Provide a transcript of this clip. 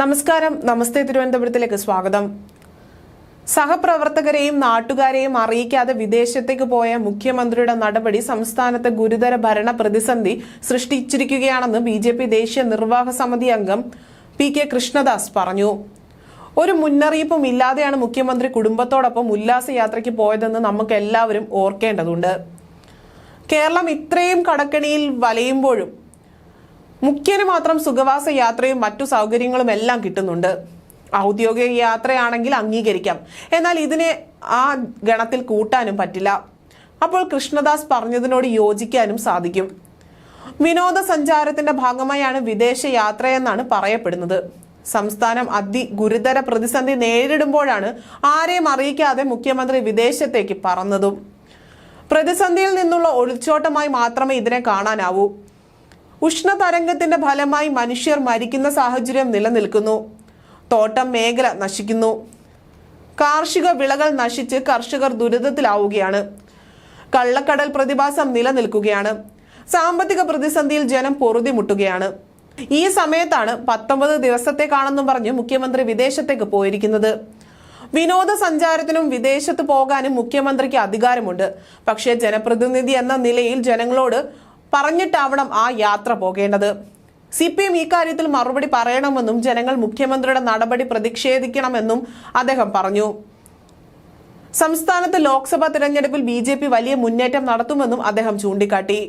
നമസ്കാരം. നമസ്തേ തിരുവനന്തപുരത്തിലേക്ക് സ്വാഗതം. സഹപ്രവർത്തകരെയും നാട്ടുകാരെയും അറിയിക്കാതെ വിദേശത്തേക്ക് പോയ മുഖ്യമന്ത്രിയുടെ നടപടി സംസ്ഥാനത്ത് ഗുരുതര ഭരണ പ്രതിസന്ധി സൃഷ്ടിച്ചിരിക്കുകയാണെന്ന് ബി ജെ പി ദേശീയ നിർവാഹക സമിതി അംഗം പി കെ കൃഷ്ണദാസ് പറഞ്ഞു. ഒരു മുന്നറിയിപ്പും ഇല്ലാതെയാണ് മുഖ്യമന്ത്രി കുടുംബത്തോടൊപ്പം ഉല്ലാസയാത്രയ്ക്ക് പോയതെന്ന് നമുക്ക് എല്ലാവരും ഓർക്കേണ്ടതുണ്ട്. കേരളം ഇത്രയും കടക്കണിയിൽ വലയുമ്പോഴും മുഖ്യന് മാത്രം സുഖവാസ യാത്രയും മറ്റു സൗകര്യങ്ങളും എല്ലാം കിട്ടുന്നുണ്ട്. ഔദ്യോഗിക യാത്രയാണെങ്കിൽ അംഗീകരിക്കാം. എന്നാൽ ഇതിനെ ആ ഗണത്തിൽ കൂട്ടാനും പറ്റില്ല. അപ്പോൾ കൃഷ്ണദാസ് പറഞ്ഞതിനോട് യോജിക്കാനും സാധിക്കും. വിനോദസഞ്ചാരത്തിന്റെ ഭാഗമായാണ് വിദേശ യാത്രയെന്നാണ് പറയപ്പെടുന്നത്. സംസ്ഥാനം അതി ഗുരുതര പ്രതിസന്ധി നേരിടുമ്പോഴാണ് ആരെയും അറിയിക്കാതെ മുഖ്യമന്ത്രി വിദേശത്തേക്ക് പറന്നതും. പ്രതിസന്ധിയിൽ നിന്നുള്ള ഒളിച്ചോട്ടമായി മാത്രമേ ഇതിനെ കാണാനാവൂ. ഉഷ്ണതരംഗത്തിന്റെ ഫലമായി മനുഷ്യർ മരിക്കുന്ന സാഹചര്യം നിലനിൽക്കുന്നു. തോട്ടം മേഖല നശിക്കുന്നു. കാർഷിക വിളകൾ നശിച്ച് കർഷകർ ദുരിതത്തിലാവുകയാണ്. കള്ളക്കടൽ പ്രതിഭാസം നിലനിൽക്കുകയാണ്. സാമ്പത്തിക പ്രതിസന്ധിയിൽ ജനം പൊറുതിമുട്ടുകയാണ്. ഈ സമയത്താണ് പത്തൊമ്പത് ദിവസത്തേക്കാണെന്നും പറഞ്ഞ് മുഖ്യമന്ത്രി വിദേശത്തേക്ക് പോയിരിക്കുന്നത്. വിനോദസഞ്ചാരത്തിനും വിദേശത്ത് പോകാനും മുഖ്യമന്ത്രിക്ക് അധികാരമുണ്ട്. പക്ഷേ ജനപ്രതിനിധി എന്ന നിലയിൽ ജനങ്ങളോട് പറഞ്ഞിട്ടാവണം ആ യാത്ര പോകേണ്ടത്. സി പി എം ഇക്കാര്യത്തിൽ മറുപടി പറയണമെന്നും ജനങ്ങൾ മുഖ്യമന്ത്രിയുടെ നടപടി പ്രതിഷേധിക്കണമെന്നും അദ്ദേഹം പറഞ്ഞു. സംസ്ഥാനത്ത് ലോക്സഭാ തിരഞ്ഞെടുപ്പിൽ ബി വലിയ മുന്നേറ്റം നടത്തുമെന്നും അദ്ദേഹം ചൂണ്ടിക്കാട്ടി.